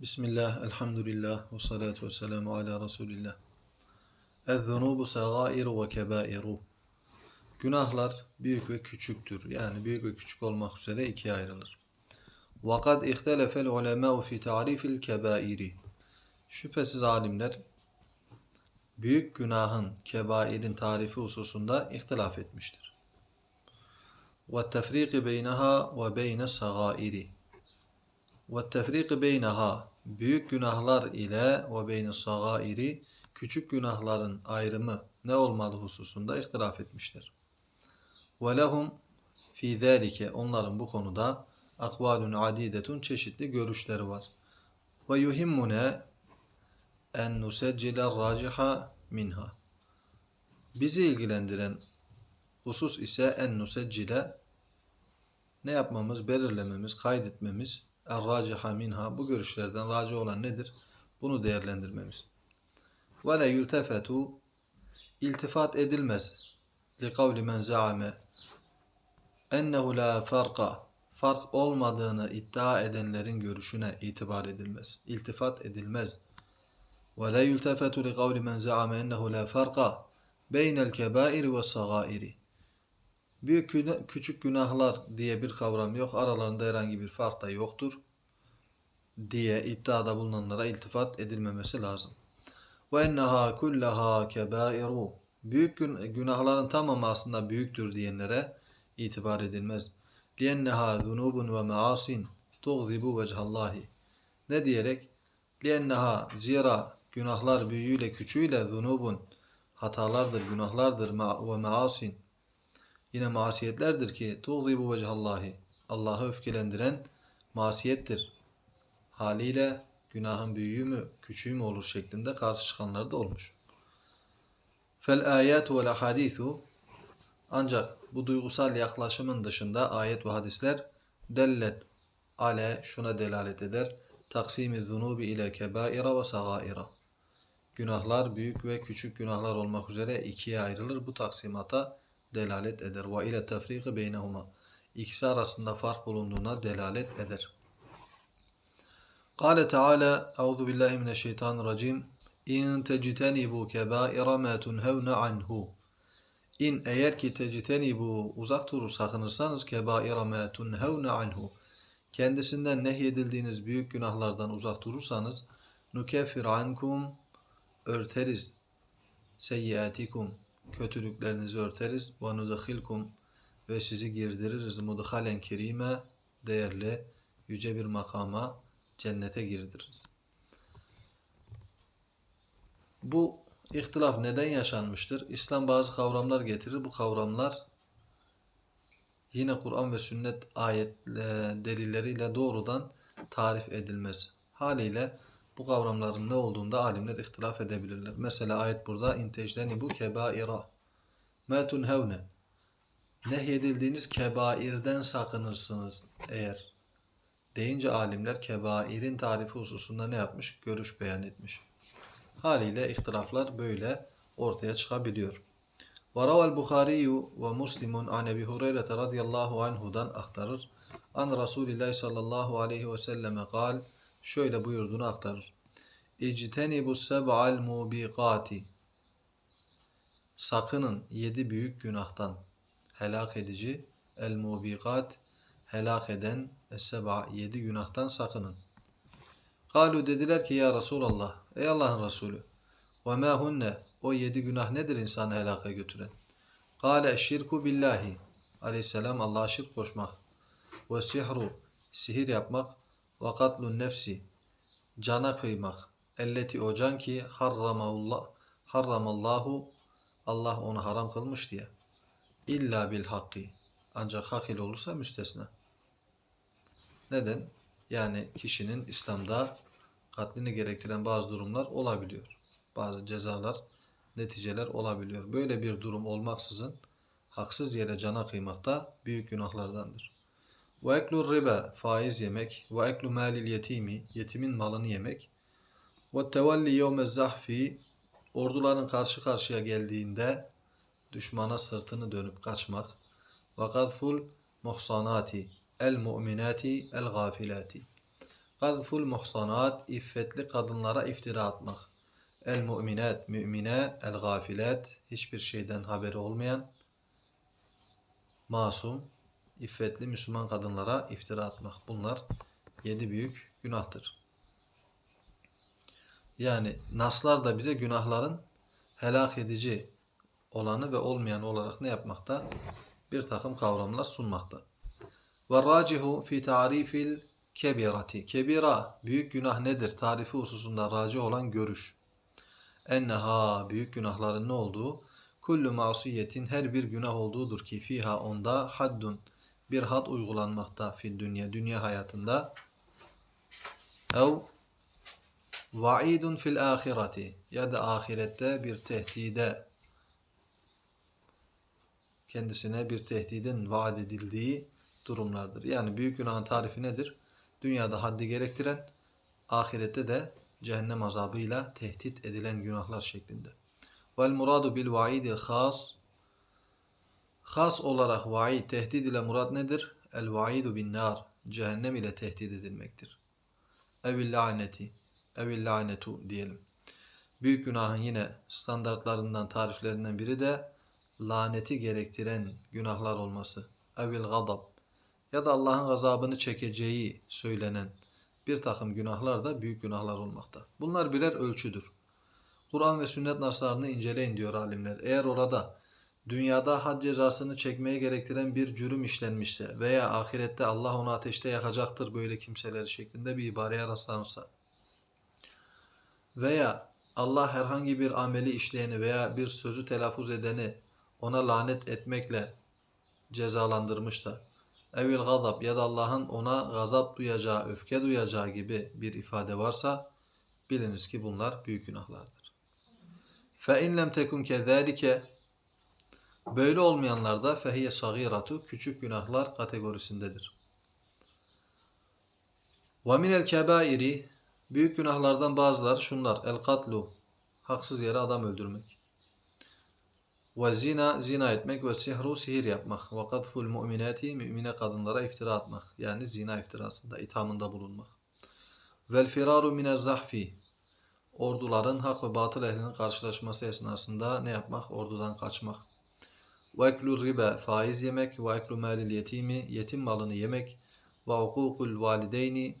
Bismillah, elhamdülillah, ve salatu ve selamu ala Resulillah. Ez-zunubu sagairu ve kebairu. Günahlar büyük ve küçüktür. Yani büyük ve küçük olmak üzere ikiye ayrılır. وَقَدْ اِخْتَلَفَ الْعُلَمَاءُ فِي تَعْرِيفِ الْكَبَائِرِ Şüphesiz alimler büyük günahın, kebairin tarifi hususunda ihtilaf etmiştir. وَالتَّفْرِيقِ بَيْنَهَا وَبَيْنَ السَّغَائِرِ ve tefrik beynaha büyük günahlar ile ve beyni sagairi küçük günahların ayrımı ne olmalı hususunda ihtilaf etmişler. Ve lehum fi zalike onların bu konuda akvalun adidetun çeşitli görüşleri var. Ve yuhimmune en nuseccile raciha minha. Bizi ilgilendiren husus ise en nuseccile ne yapmamız, belirlememiz, kaydetmemiz Er-raciha minha bu görüşlerden raci olan nedir? Bunu değerlendirmemiz. Ve le yultefetu iltifat edilmez. Li kavli men zaame ennehu la farka fark olmadığını iddia edenlerin görüşüne itibar edilmez. İltifat edilmez. Ve la yultefetu li kavli men zaame ennehu la farka beynel kebairi ve sagairi Büyük küçük günahlar diye bir kavram yok. Aralarında herhangi bir fark da yoktur. Diye iddiada bulunanlara iltifat edilmemesi lazım. Ve enneha kullaha kebairu. Büyük günahların tamamı aslında büyüktür diyenlere itibar edilmez. Lienneha zunubun ve maasin tuğzibu vecehallahi. Ne diyerek? Lienneha zira günahlar büyüğüyle küçüğüyle zunubun hatalardır, günahlardır ve maasin yine masiyetlerdir ki tuğzibu vecehallahi Allah'ı öfkelendiren masiyettir. Haliyle günahın büyüğü mü küçüğü mü olur şeklinde karşı çıkanlar da olmuş. Fel ayatu vel hadisu ancak bu duygusal yaklaşımın dışında ayet ve hadisler dellet ale şuna delalet eder. Taksimi zunubi ile kebaira ve sagaira. Günahlar büyük ve küçük günahlar olmak üzere ikiye ayrılır. Bu taksimata delalet eder. Ve ile tefriki beynehuma. İkisi arasında fark bulunduğuna delalet eder. Kale Teala Euzu billahi mineşşeytanirracim. İn tectenibu kebaira ma tunhevne anhu. İn eğer ki tectenibu uzak durur sakınırsanız kebaira ma tunhevne anhu. Kendisinden nehyedildiğiniz büyük günahlardan uzak durursanız nukeffir ankum örteriz seyyiatikum kötülüklerinizi örteriz. Ve nudkhilkum ve sizi girdiririz mudhalen kerime değerli yüce bir makama cennete girdiririz. Bu ihtilaf neden yaşanmıştır? İslam bazı kavramlar getirir. Bu kavramlar yine Kur'an ve sünnet ayet delilleriyle doğrudan tarif edilmez. Haliyle bu kavramların ne olduğunda alimler ihtilaf edebilirler. Mesela ayet burada intecdeni bu kebaira ma tunhevne nehyedildiğiniz kebairden sakınırsınız eğer deyince alimler kebairin tarifi hususunda ne yapmış? Görüş beyan etmiş. Haliyle ihtilaflar böyle ortaya çıkabiliyor. وروى البخاري ومسلم عن أبي هريرة رضي الله عنه'dan aktarır. An Resulullah sallallahu aleyhi ve selleme kal şöyle buyurduğunu aktarır. İctenibu seb'al mubiqati Sakının yedi büyük günahtan helak edici el mubiqat helak eden es-seba yedi günahtan sakının. Kalu dediler ki ya Resulallah ey Allah'ın Resulü ve ma hunne? O yedi günah nedir insanı helaka götüren? Kale eşşirku billahi. Aleyhisselam Allah'a şirk koşmak. Ve sihru sihir yapmak. Ve katlun nefsi cana kıymak. Elleti o can ki harramallah harramallahu Allah onu haram kılmış diye. İlla bil hakkı. Ancak hak ile olursa müstesna. Neden? Yani kişinin İslam'da katlini gerektiren bazı durumlar olabiliyor. Bazı cezalar, neticeler olabiliyor. Böyle bir durum olmaksızın haksız yere cana kıymak da büyük günahlardandır. Ve eklu riba faiz yemek ve eklu malil yetimi yetimin malını yemek ve tevalli yevmez zahfi orduların karşı karşıya geldiğinde düşmana sırtını dönüp kaçmak ve gazful muhsanati el mu'minati el gafilati Gazful muhsanat, iffetli kadınlara iftira atmak. El mu'minat, mümine, el gafilet, hiçbir şeyden haberi olmayan, masum, iffetli Müslüman kadınlara iftira atmak. Bunlar yedi büyük günahtır. Yani naslar da bize günahların helak edici olanı ve olmayan olarak ne yapmakta? Bir takım kavramlar sunmakta. Ve racihu fi tarifil kebirati. Kebira, büyük günah nedir? Tarifi hususunda racih olan görüş. Enneha, büyük günahların ne olduğu? Kullu masiyetin her bir günah olduğudur ki fiha onda haddun, bir had uygulanmakta fil dünya, dünya hayatında. Ev vaidun fil ahireti ya da ahirette bir tehdide kendisine bir tehdidin vaat edildiği durumlardır. Yani büyük günahın tarifi nedir? Dünyada haddi gerektiren, ahirette de cehennem azabıyla tehdit edilen günahlar şeklinde. Vel muradu bil vaidil khas Has olarak vaid, tehdit ile murad nedir? El vaidu bin nar, cehennem ile tehdit edilmektir. Evil laneti, evil lanetu diyelim. Büyük günahın yine standartlarından, tariflerinden biri de laneti gerektiren günahlar olması. Evil gadab ya da Allah'ın gazabını çekeceği söylenen bir takım günahlar da büyük günahlar olmakta. Bunlar birer ölçüdür. Kur'an ve sünnet naslarını inceleyin diyor alimler. Eğer orada dünyada had cezasını çekmeye gerektiren bir cürüm işlenmişse veya ahirette Allah onu ateşte yakacaktır böyle kimseleri şeklinde bir ibareye rastlanırsa veya Allah herhangi bir ameli işleyeni veya bir sözü telaffuz edeni ona lanet etmekle cezalandırmışsa evil gazap ya da Allah'ın ona gazap duyacağı, öfke duyacağı gibi bir ifade varsa biliniz ki bunlar büyük günahlardır. Fe in lem tekun kezalike Böyle olmayanlar da fehiye sagiratu küçük günahlar kategorisindedir. Ve minel kebairi büyük günahlardan bazıları şunlar. El katlu haksız yere adam öldürmek. Ve zina zina etmek ve sihru sihir yapmak. Ve kadful mu'minati mümine kadınlara iftira atmak. Yani zina iftirasında ithamında bulunmak. Vel firaru minel zahfi orduların hak ve batıl ehlinin karşılaşması esnasında ne yapmak? Ordudan kaçmak. Ve riba faiz yemek ve eklu malil yetimi yetim malını yemek ve hukukul valideyni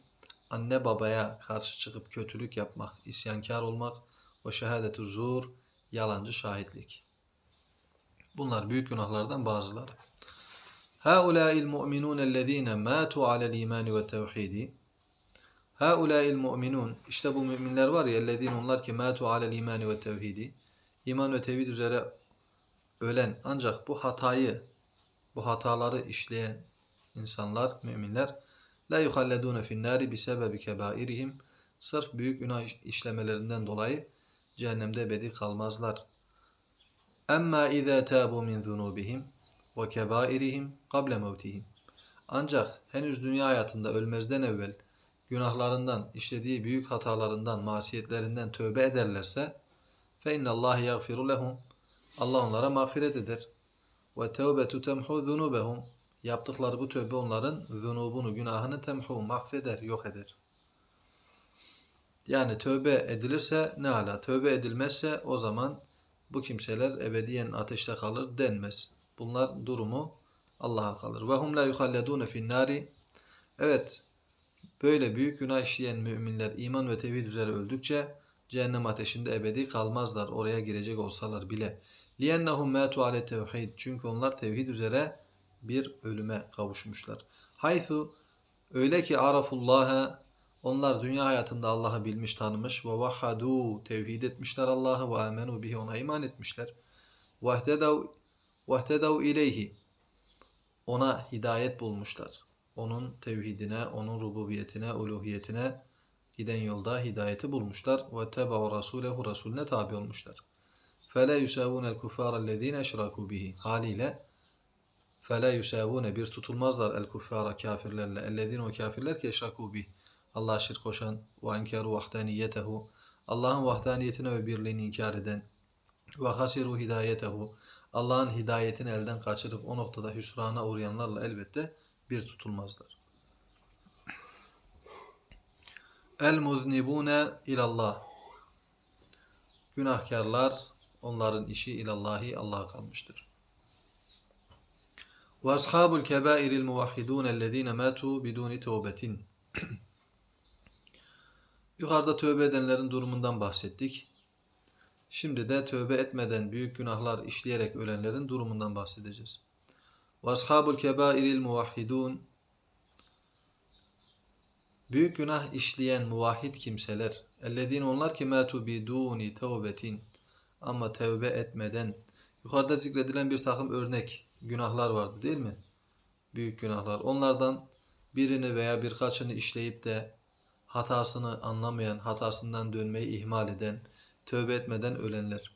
anne babaya karşı çıkıp kötülük yapmak, isyankar olmak ve şehadetu zur yalancı şahitlik. Bunlar büyük günahlardan bazıları. Haulâil mu'minûn ellezîne mâtu alel imani ve tevhidi. Haulâil mu'minûn işte bu müminler var ya ellezîne onlar ki mâtu alel imani ve tevhidi. İman ve tevhid üzere ölen ancak bu hatayı, bu hataları işleyen insanlar, müminler la yuhalledune finnari bi sebebi kebairihim sırf büyük günah işlemelerinden dolayı cehennemde ebedi kalmazlar. Emma izâ tâbu min zunubihim ve kebairihim kable mevtihim. Ancak henüz dünya hayatında ölmezden evvel günahlarından, işlediği büyük hatalarından, masiyetlerinden tövbe ederlerse fe innallâhe yagfiru lehum Allah onlara mağfiret eder. Ve tevbetu temhu zunubehum. Yaptıkları bu tövbe onların zunubunu, günahını temhu, mahveder, yok eder. Yani tövbe edilirse ne ala, tövbe edilmezse o zaman bu kimseler ebediyen ateşte kalır denmez. Bunlar durumu Allah'a kalır. Ve hum la yuhalledune fin nari. Evet. Böyle büyük günah işleyen müminler iman ve tevhid üzere öldükçe cehennem ateşinde ebedi kalmazlar. Oraya girecek olsalar bile. Liyennehum mâtu ale tevhid. Çünkü onlar tevhid üzere bir ölüme kavuşmuşlar. Haythu öyle ki arafullaha onlar dünya hayatında Allah'ı bilmiş, tanımış ve vahhadu tevhid etmişler Allah'ı ve amenu bihi ona iman etmişler. Vehdedav vehdedav ileyhi ona hidayet bulmuşlar. Onun tevhidine, onun rububiyetine, uluhiyetine giden yolda hidayeti bulmuşlar. Ve tebe'u rasulehu rasulüne tabi olmuşlar. Fele yusavunel kufarellezine eşraku bihi. Haliyle fele yusavune bir tutulmazlar el kuffara kafirlerle. Ellezine o kafirler ki eşraku bihi Allah'a şirk koşan ve enkeru vahdaniyetehu. Allah'ın vahdaniyetine ve birliğini inkar eden ve hasiru hidayetehu. Allah'ın hidayetini elden kaçırıp o noktada hüsrana uğrayanlarla elbette bir tutulmazlar. El muznibune ilallah. Günahkarlar onların işi ilallahi Allah'a kalmıştır. Ve ashabul kebairil muvahhidun ellezine matu biduni tevbetin. Yukarıda tövbe edenlerin durumundan bahsettik. Şimdi de tövbe etmeden büyük günahlar işleyerek ölenlerin durumundan bahsedeceğiz. Ashabul kebairil muvahhidun Büyük günah işleyen muvahhid kimseler, ellezine onlar ki matu biduni tevbetin ama tevbe etmeden yukarıda zikredilen bir takım örnek günahlar vardı değil mi? Büyük günahlar. Onlardan birini veya birkaçını işleyip de hatasını anlamayan, hatasından dönmeyi ihmal eden, tövbe etmeden ölenler.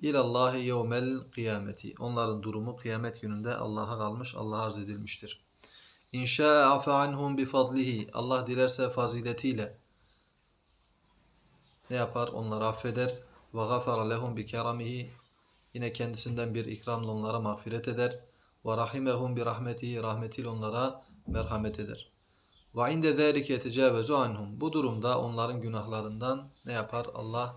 İlallahi yevmel kıyameti. Onların durumu kıyamet gününde Allah'a kalmış, Allah'a arz edilmiştir. İnşa afa anhum bi fadlihi. Allah dilerse faziletiyle ne yapar? Onları affeder. Ve gafara lehum bi keramihi. Yine kendisinden bir ikramla onlara mağfiret eder. Ve rahimehum bi rahmetihi. Rahmetiyle onlara merhamet eder. Ve inde zâlike yetecavezu anhum. Bu durumda onların günahlarından ne yapar? Allah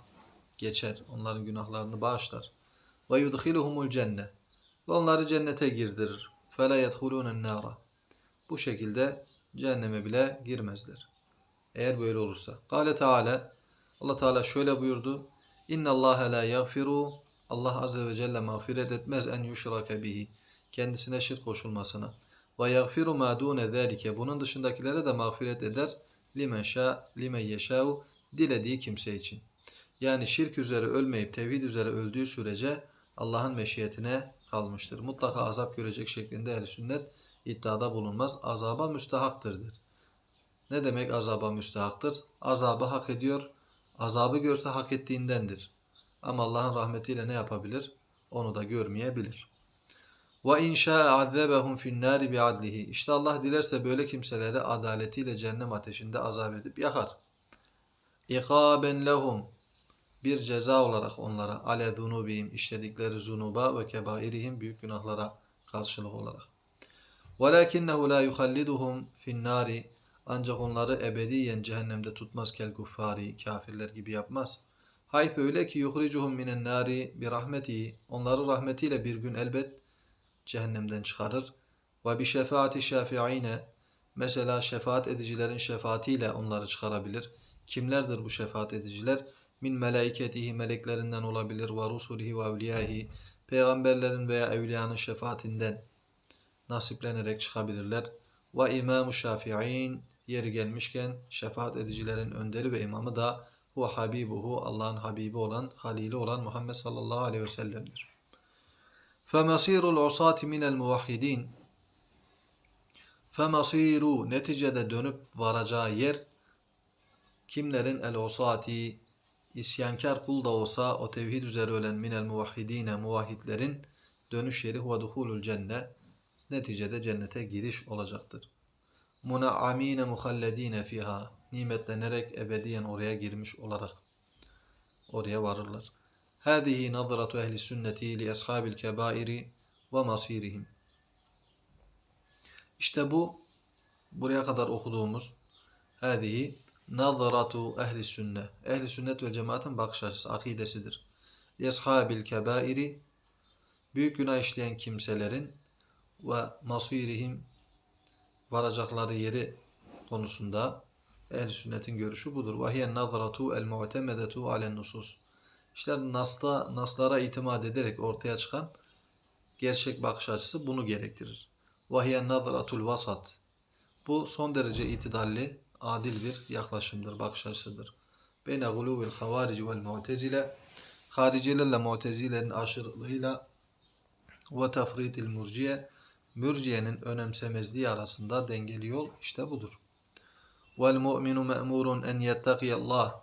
geçer. Onların günahlarını bağışlar. Ve yudkhiluhumul cenne. Ve onları cennete girdirir. Fela yedhulûnen nâra. Bu şekilde cehenneme bile girmezler. Eğer böyle olursa. Kale Teala Allah Teala şöyle buyurdu. İnna Allah la yaghfiru Allah azze ve celle mağfiret etmez en yuşrake bihi. Kendisine şirk koşulmasına. Ve yaghfiru ma dune zalike. Bunun dışındakilere de mağfiret eder. Limen şa limen yeşâ'u dilediği kimse için. Yani şirk üzere ölmeyip tevhid üzere öldüğü sürece Allah'ın meşiyetine kalmıştır. Mutlaka azap görecek şeklinde ehl sünnet iddiada bulunmaz. Azaba müstehaktır der. Ne demek azaba müstehaktır? Azabı hak ediyor. Azabı görse hak ettiğindendir. Ama Allah'ın rahmetiyle ne yapabilir? Onu da görmeyebilir. Ve inşa azabahum fi'n-nar bi'adlihi. İşte Allah dilerse böyle kimseleri adaletiyle cehennem ateşinde azap edip yakar. İkaben lehum bir ceza olarak onlara ale zunubihim işledikleri zunuba ve kebairihim büyük günahlara karşılık olarak. Velakinnehu la yuhalliduhum fi'n-nari ancak onları ebediyen cehennemde tutmaz kel kuffari kafirler gibi yapmaz. Hayth öyle ki yuhricuhum minen nari bi rahmeti onları rahmetiyle bir gün elbet cehennemden çıkarır. Ve bi şefaati şafiine. Mesela şefaat edicilerin şefaatiyle onları çıkarabilir. Kimlerdir bu şefaat ediciler? Min melaiketihi meleklerinden olabilir ve rusulihi ve evliyahi. Peygamberlerin veya evliyanın şefaatinden nasiplenerek çıkabilirler. Ve İmam-ı Şafi'in yeri gelmişken şefaat edicilerin önderi ve imamı da huve habibuhu Allah'ın habibi olan, halili olan Muhammed sallallahu aleyhi ve sellem'dir. Femasirul usati minel muvahhidin. Femasiru neticede dönüp varacağı yer kimlerin el usati isyankar kul da olsa o tevhid üzere ölen minel muvahhidine muvahhidlerin dönüş yeri huve duhulul cenne neticede cennete giriş olacaktır. Munaamine muhalledine fiha nimetlenerek ebediyen oraya girmiş olarak oraya varırlar. Ehli sünneti li ashabil kebairi ve masirihim. İşte bu buraya kadar okuduğumuz hadihi nazratu ehli sünne. Ehli sünnet ve cemaatin bakış açısı, akidesidir. Li ashabil kebairi büyük günah işleyen kimselerin ve masirihim varacakları yeri konusunda ehl sünnetin görüşü budur. Ve hiye nazratu el mu'temedetu alen nusus. İşte nasla, naslara itimat ederek ortaya çıkan gerçek bakış açısı bunu gerektirir. Ve hiye nazratul vasat. Bu son derece itidalli, adil bir yaklaşımdır, bakış açısıdır. Beyne guluvil havarici vel mu'tezile haricilerle mu'tezilerin aşırılığıyla ve tefritil murciye mürciyenin önemsemezliği arasında dengeli yol işte budur. Vel mu'minu me'murun en yettakiyallah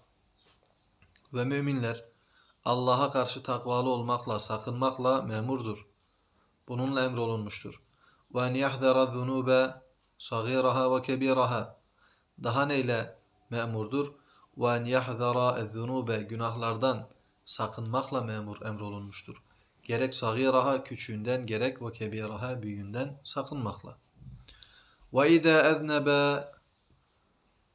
ve müminler Allah'a karşı takvalı olmakla, sakınmakla memurdur. Bununla emrolunmuştur. Yahdara zunube sagiraha ve kebiraha daha neyle memurdur? En yahdara zunube günahlardan sakınmakla memur emrolunmuştur gerek sagiraha küçüğünden gerek ve kebiraha büyüğünden sakınmakla. Ve izâ eznebe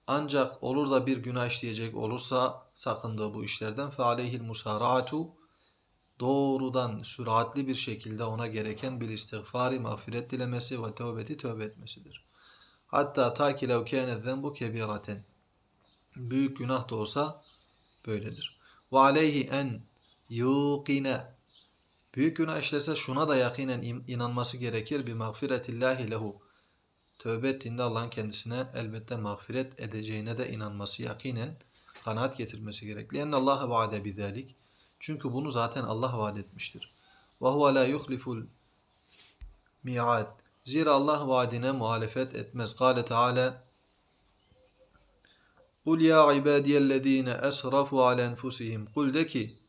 Ancak olur da bir günah işleyecek olursa sakındığı bu işlerden fe aleyhil musara'atu doğrudan süratli bir şekilde ona gereken bir istiğfari mağfiret dilemesi ve tövbeti tövbe etmesidir. Hatta ta ki lev zenbu kebiraten. Büyük günah da olsa böyledir. Ve aleyhi en yuqine. Büyük günah işlese şuna da yakinen inanması gerekir. Bir mağfiretillahi lehu. Tövbe ettiğinde Allah'ın kendisine elbette mağfiret edeceğine de inanması yakinen kanaat getirmesi gerekli. Yani Allah vaade bizalik. Çünkü bunu zaten Allah vaat etmiştir. Ve huve la yuhliful mi'ad. Zira Allah vaadine muhalefet etmez. Kale Teala Kul ya ibadiyellezine esrafu ala enfusihim. Kul de ki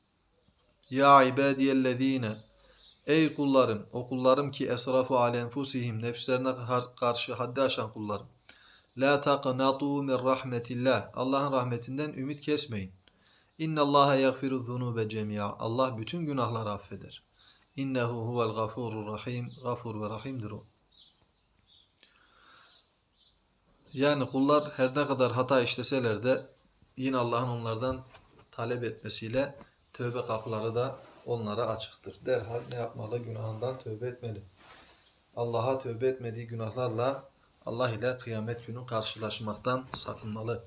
Ya ibadiyellezine Ey kullarım, o kullarım ki esrafu ala enfusihim, nefslerine kar- karşı haddi aşan kullarım. La taqnatu min rahmetillah. Allah'ın rahmetinden ümit kesmeyin. İnna Allaha yaghfiru zunuba cemi'a. Allah bütün günahları affeder. İnnehu huvel gafurur rahim. Gafur ve rahimdir o. Yani kullar her ne kadar hata işleseler de yine Allah'ın onlardan talep etmesiyle tövbe kapıları da onlara açıktır. Derhal ne yapmalı? Günahından tövbe etmeli. Allah'a tövbe etmediği günahlarla Allah ile kıyamet günü karşılaşmaktan sakınmalı.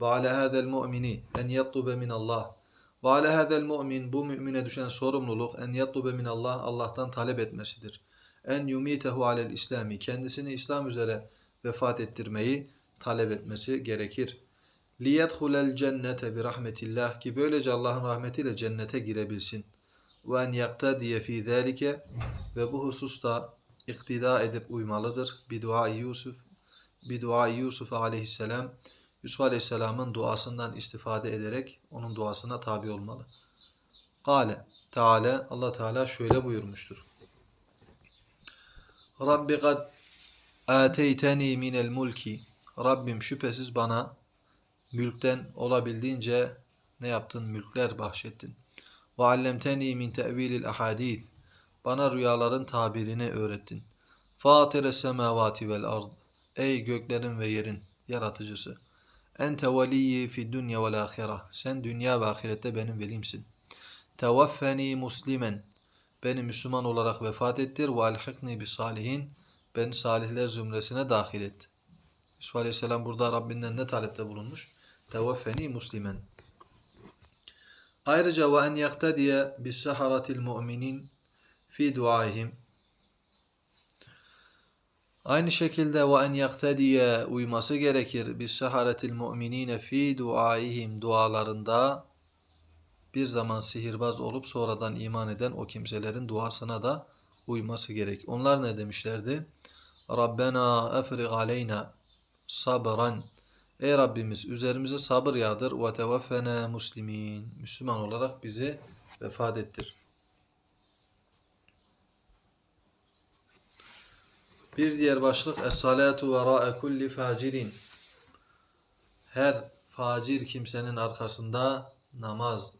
Ve ala hadel mu'mini en yatlube min Allah. Ve ala hadel mu'min bu mümine düşen sorumluluk en yatlube min Allah Allah'tan talep etmesidir. En yumitehu alel İslami kendisini İslam üzere vefat ettirmeyi talep etmesi gerekir. Liyedhulel cennete bi rahmetillah ki böylece Allah'ın rahmetiyle cennete girebilsin. Ve en yaktadiye fi zalike ve bu hususta iktida edip uymalıdır. Bi dua Yusuf bi dua Yusuf aleyhisselam Yusuf aleyhisselamın duasından istifade ederek onun duasına tabi olmalı. Kale Teala Allah Teala şöyle buyurmuştur. Rabbi kad ateyteni minel mulki Rabbim şüphesiz bana mülkten olabildiğince ne yaptın? Mülkler bahşettin. Ve allemteni min tevilil ahadith bana rüyaların tabirini öğrettin. Fatire semavati vel ard. Ey göklerin ve yerin yaratıcısı. Ente veliyyi fi dünya vel ahireh. Sen dünya ve ahirette benim velimsin. Tevaffeni muslimen. Beni Müslüman olarak vefat ettir ve alhikni bis salihin. Beni salihler zümresine dahil et. Yusuf Aleyhisselam burada Rabbinden ne talepte bulunmuş? Tevaffeni muslimen. Ayrıca ve en yaktadiye bis saharatil mu'minin fi duaihim. Aynı şekilde ve en yaktadiye uyması gerekir bis saharatil mu'minine fi duaihim dualarında bir zaman sihirbaz olup sonradan iman eden o kimselerin duasına da uyması gerek. Onlar ne demişlerdi? Rabbena efrig aleyna sabran. Ey Rabbimiz üzerimize sabır yağdır ve tevaffena muslimin. Müslüman olarak bizi vefat ettir. Bir diğer başlık Es-salatu vera'a kulli facirin. Her facir kimsenin arkasında namaz.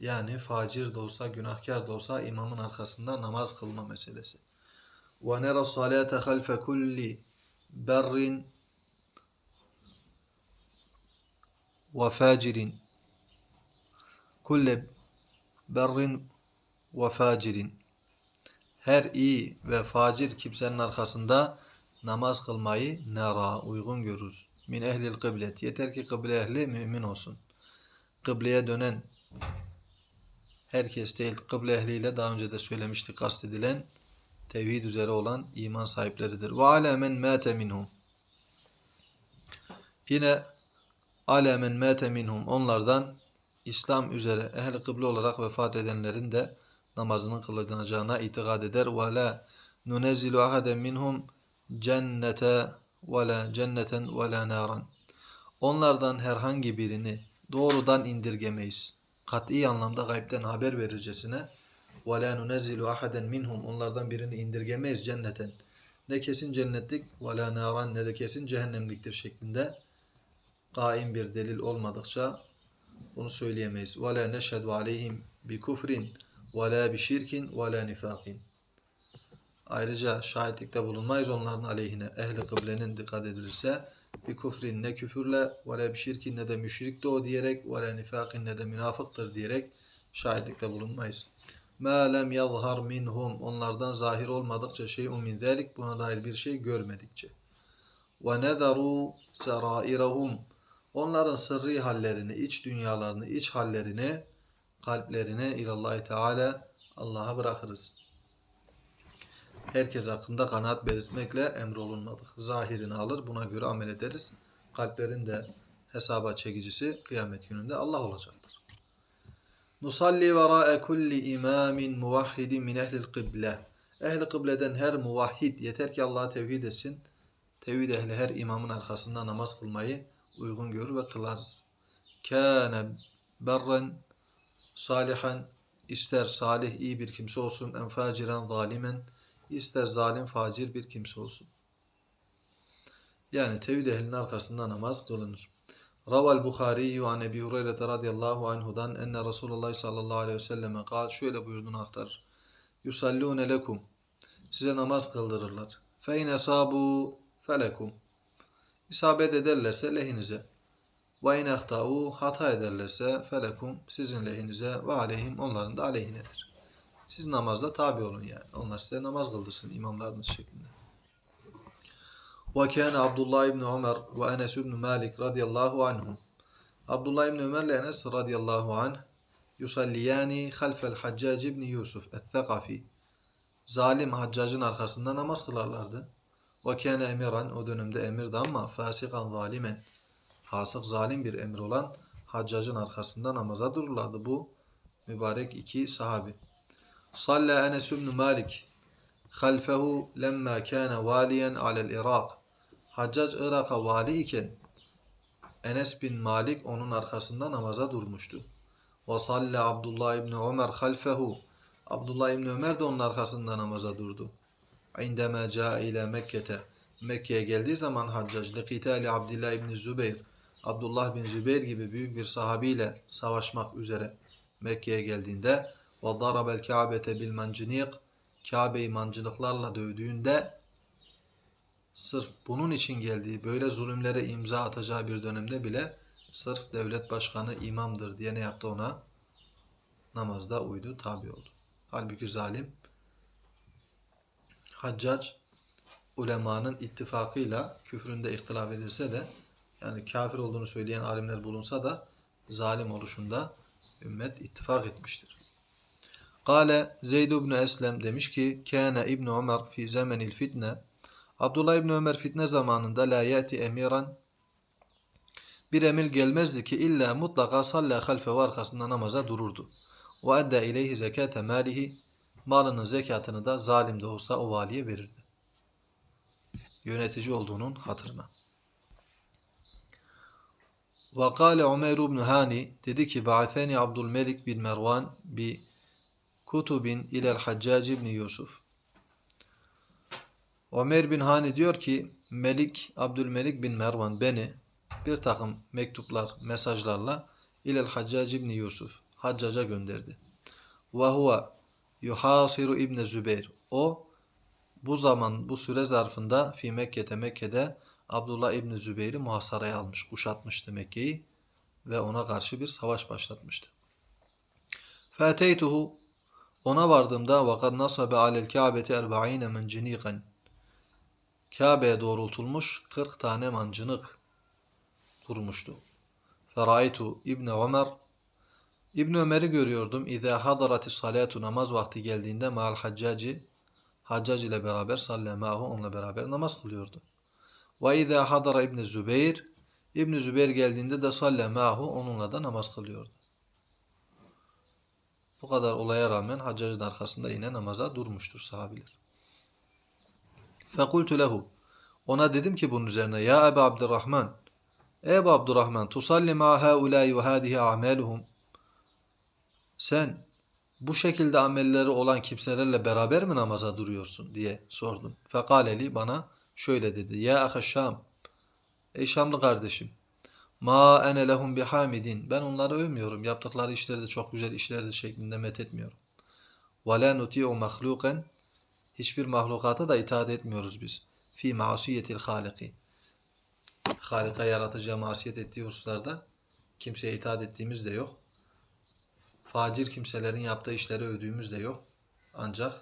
Yani facir de olsa, günahkar da olsa imamın arkasında namaz kılma meselesi. Ve nera salate halfe kulli berrin Kulle berrin ve facirin. Her iyi ve facir kimsenin arkasında namaz kılmayı nera uygun görürüz. Min ehlil kıblet. Yeter ki kıble ehli mümin olsun. Kıbleye dönen herkes değil, kıble ehliyle daha önce de söylemiştik kastedilen tevhid üzere olan iman sahipleridir. Ve ala men mâte minhum. Yine ala men mâte minhum. Onlardan İslam üzere ehli kıble olarak vefat edenlerin de namazının kılınacağına itikad eder. Ve la nunezzilu ahaden minhum cennete ve la cenneten ve la naran. Onlardan herhangi birini doğrudan indirgemeyiz. Kat'i anlamda gaybden haber verircesine ve la nunezzilu ahaden minhum onlardan birini indirgemeyiz cenneten. Ne kesin cennetlik ve la naran ne de kesin cehennemliktir şeklinde kaim bir delil olmadıkça bunu söyleyemeyiz. Ve la neşhedü aleyhim bi kufrin ve la bi şirkin ve la nifakin. Ayrıca şahitlikte bulunmayız onların aleyhine. Ehli kıblenin dikkat edilirse bir kufrin ne küfürle ve le bir şirkin ne de müşrik de o diyerek ve le nifakin ne de münafıktır diyerek şahitlikte bulunmayız. Ma lem yazhar minhum onlardan zahir olmadıkça şey'un min zalik buna dair bir şey görmedikçe. Nezaru serairahum onların sırrı hallerini, iç dünyalarını, iç hallerini, kalplerine ilallahi teala Allah'a bırakırız. Herkes hakkında kanaat belirtmekle emrolunmadık. Zahirini alır, buna göre amel ederiz. Kalplerin de hesaba çekicisi kıyamet gününde Allah olacaktır. Nusalli vera'e kulli imamin muvahhidin min ehlil kıble. Ehli kıbleden her muvahhid, yeter ki Allah'a tevhid etsin. Tevhid ehli her imamın arkasında namaz kılmayı uygun görür ve kılarız. Kâne berren salihan ister salih iyi bir kimse olsun en faciren zalimen ister zalim facir bir kimse olsun. Yani tevhid ehlinin arkasında namaz kılınır. Raval Bukhari an Ebi Hureyre radıyallahu anhudan enne Resulullah sallallahu aleyhi ve selleme kal şöyle buyurduğunu aktarır. Yusallune lekum size namaz kıldırırlar. Fe in esabu felekum İsabet ederlerse lehinize. Ve in ehtau hata ederlerse felekum sizin lehinize ve aleyhim onların da aleyhinedir. Siz namazda tabi olun yani. Onlar size namaz kıldırsın imamlarınız şeklinde. Ve kâne Abdullah ibn Ömer ve Enes ibn Malik radıyallahu anhum. Abdullah ibn Ömer ile Enes radıyallahu anh yusalliyani halfel Haccac ibn Yusuf el-Thakafi. Zalim Haccac'ın arkasında namaz kılarlardı. Ve kâne emiran o dönemde emirdi ama fasikan zalimen. Fasık zalim bir emir olan Haccac'ın arkasında namaza dururlardı. Bu mübarek iki sahabi. Salla Enes ibn Malik halfehu lemma kana valiyen alel Irak. Haccac Irak'a vali iken Enes bin Malik onun arkasında namaza durmuştu. Ve salla Abdullah ibn Ömer halfehu. Abdullah ibn Ömer de onun arkasında namaza durdu. İndeme ca ile Mekke'te. Mekke'ye geldiği zaman Haccac likitali Abdullah ibn Zübeyr. Abdullah bin Zübeyr gibi büyük bir sahabiyle savaşmak üzere Mekke'ye geldiğinde ve darabel Ka'bete bil mancinik Kabe'yi mancınıklarla dövdüğünde sırf bunun için geldiği böyle zulümlere imza atacağı bir dönemde bile sırf devlet başkanı imamdır diye ne yaptı ona? Namazda uydu, tabi oldu. Halbuki zalim Haccac ulemanın ittifakıyla küfründe ihtilaf edilse de yani kafir olduğunu söyleyen alimler bulunsa da zalim oluşunda ümmet ittifak etmiştir. Kale Zeyd ibn Eslem demiş ki Kâne İbn Ömer fi zemenil fitne Abdullah İbn Ömer fitne zamanında la yati emiran bir emir gelmezdi ki illa mutlaka salla halfe arkasında namaza dururdu. Ve edde ileyhi zekate malihi malının zekatını da zalim de olsa o valiye verirdi. Yönetici olduğunun hatırına. Ve kâle Ömer ibn Hani dedi ki Ba'atheni Abdülmelik bin Mervan bi kutubin ilel Haccac ibn Yusuf. Ömer bin Hani diyor ki Melik Abdülmelik bin Mervan beni bir takım mektuplar, mesajlarla ilel Haccac ibn Yusuf Haccac'a gönderdi. Ve huve yuhasiru ibn Zübeyr. O bu zaman bu süre zarfında fi Mekke'de Mekke'de Abdullah İbni Zübeyir'i muhasaraya almış, kuşatmıştı Mekke'yi ve ona karşı bir savaş başlatmıştı. Feteytuhu ona vardığımda vakat nasabe alel Kabe'ti erba'ine menciniqen Kabe'ye doğrultulmuş 40 tane mancınık durmuştu. Feraitu İbni Ömer İbni Ömer'i görüyordum. İza hadarati salatu namaz vakti geldiğinde ma'al haccaci Haccac ile beraber sallemahu onunla beraber namaz kılıyordu. Ve izâ hadara İbn Zübeyir İbn Zübeyir geldiğinde de sallemahu onunla da namaz kılıyordu. Bu kadar olaya rağmen Haccac'ın arkasında yine namaza durmuştur sahabiler. Fekultu lehu ona dedim ki bunun üzerine ya Ebu Abdurrahman Ebu Abdurrahman tusalli ma haulâi ve hâdihi a'mâluhum sen bu şekilde amelleri olan kimselerle beraber mi namaza duruyorsun diye sordum. Fekaleli bana şöyle dedi. Ya ahe Şam. Ey Şamlı kardeşim. Ma ene lehum bihamidin. Ben onları övmüyorum. Yaptıkları işleri de çok güzel işlerdi şeklinde methetmiyorum. Ve la nuti'u mahluken. Hiçbir mahlukata da itaat etmiyoruz biz. Fi masiyetil haliki. Halika yaratıcıya masiyet ettiği hususlarda kimseye itaat ettiğimiz de yok. Facir kimselerin yaptığı işleri övdüğümüz de yok. Ancak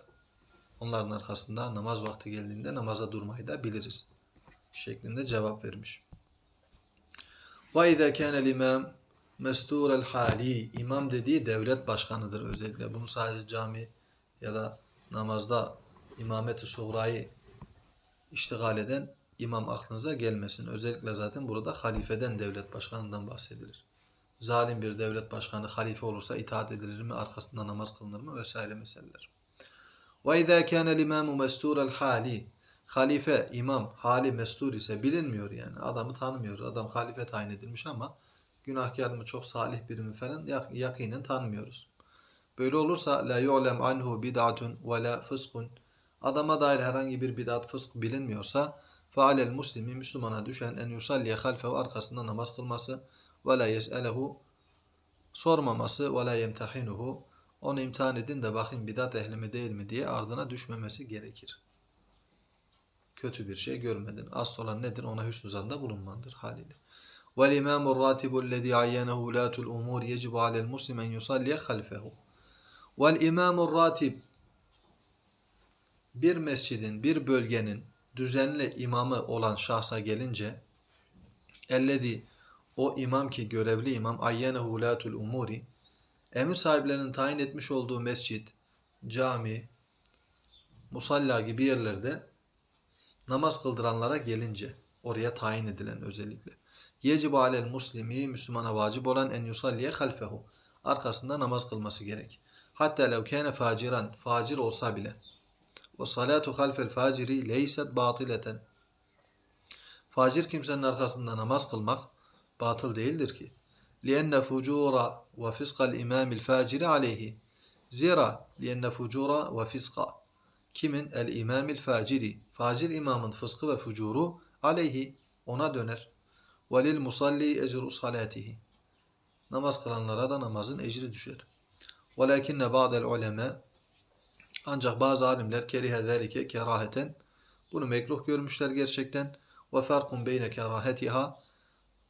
onların arkasında namaz vakti geldiğinde namaza durmayı da biliriz. Şeklinde cevap vermiş. Ve izâ kânel imam mesturel hali. İmam dediği devlet başkanıdır özellikle. Bunu sadece cami ya da namazda imamet-i suğrayı iştigal eden imam aklınıza gelmesin. Özellikle zaten burada halifeden devlet başkanından bahsedilir. Zalim bir devlet başkanı halife olursa itaat edilir mi, arkasında namaz kılınır mı vesaire meseleler. Ve izâ kânel imâmu mesturel hali. Halife, imam, hali mestur ise bilinmiyor yani. Adamı tanımıyoruz. Adam halife tayin edilmiş ama günahkar mı, çok salih biri mi falan yak- yakinen tanımıyoruz. Böyle olursa la yu'lem anhu bid'atun ve la fıskun. Adama dair herhangi bir bid'at fısk bilinmiyorsa fealel muslimi Müslümana düşen en yusalliye halfehu arkasında namaz kılması ve la yes'elehu sormaması ve la yemtahinuhu onu imtihan edin de bakın bidat ehli mi değil mi diye ardına düşmemesi gerekir. Kötü bir şey görmedin. Asıl olan nedir? Ona hüsnü zanda bulunmandır haliyle. وَالْاِمَامُ الرَّاتِبُ الَّذ۪ي عَيَّنَهُ وُلَاتُ الْاُمُورِ يَجِبُ عَلَى الْمُسْلِمِ اَنْ يُصَلِّيَ خَلْفَهُ وَالْاِمَامُ الرَّاتِبُ Bir mescidin, bir bölgenin düzenli imamı olan şahsa gelince ellezi o imam ki görevli imam ayyenehu vulatul umuri emir sahiplerinin tayin etmiş olduğu mescit, cami, musalla gibi yerlerde namaz kıldıranlara gelince oraya tayin edilen özellikle. Yecibu alel muslimi Müslümana vacip olan en yusalliye halfehu. Arkasında namaz kılması gerek. Hatta lev kâne faciran facir olsa bile. Ve salatu halfel faciri leyset batileten. Facir kimsenin arkasında namaz kılmak batıl değildir ki. لِأَنَّ فُجُورَ وَفِسْقَ الْاِمَامِ الْفَاجِرِ عَلَيْهِ Zira لِأَنَّ فُجُورَ وَفِسْقَ Kimin? El-imamil faciri. Facir imamın fıskı ve fucuru aleyhi ona döner. Velil musalli ecru salatihi. Namaz kılanlara da namazın ecri düşer. Velakinne ba'del ulema ancak bazı alimler kerihe zelike keraheten bunu mekruh görmüşler gerçekten ve farkun beyne kerahetiha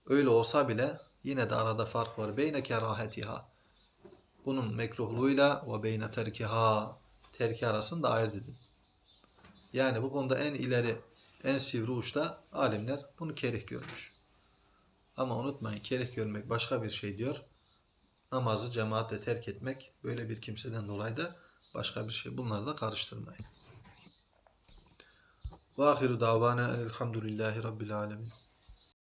öyle olsa bile yine de arada fark var beyne kerahetiha bunun mekruhluğuyla ve beyne terkiha terki arasında ayırt edin. Yani bu konuda en ileri, en sivri uçta alimler bunu kerih görmüş. Ama unutmayın kerih görmek başka bir şey diyor. Namazı cemaatle terk etmek böyle bir kimseden dolayı da başka bir şey. Bunları da karıştırmayın. Ve ahiru davana elhamdülillahi rabbil alemin.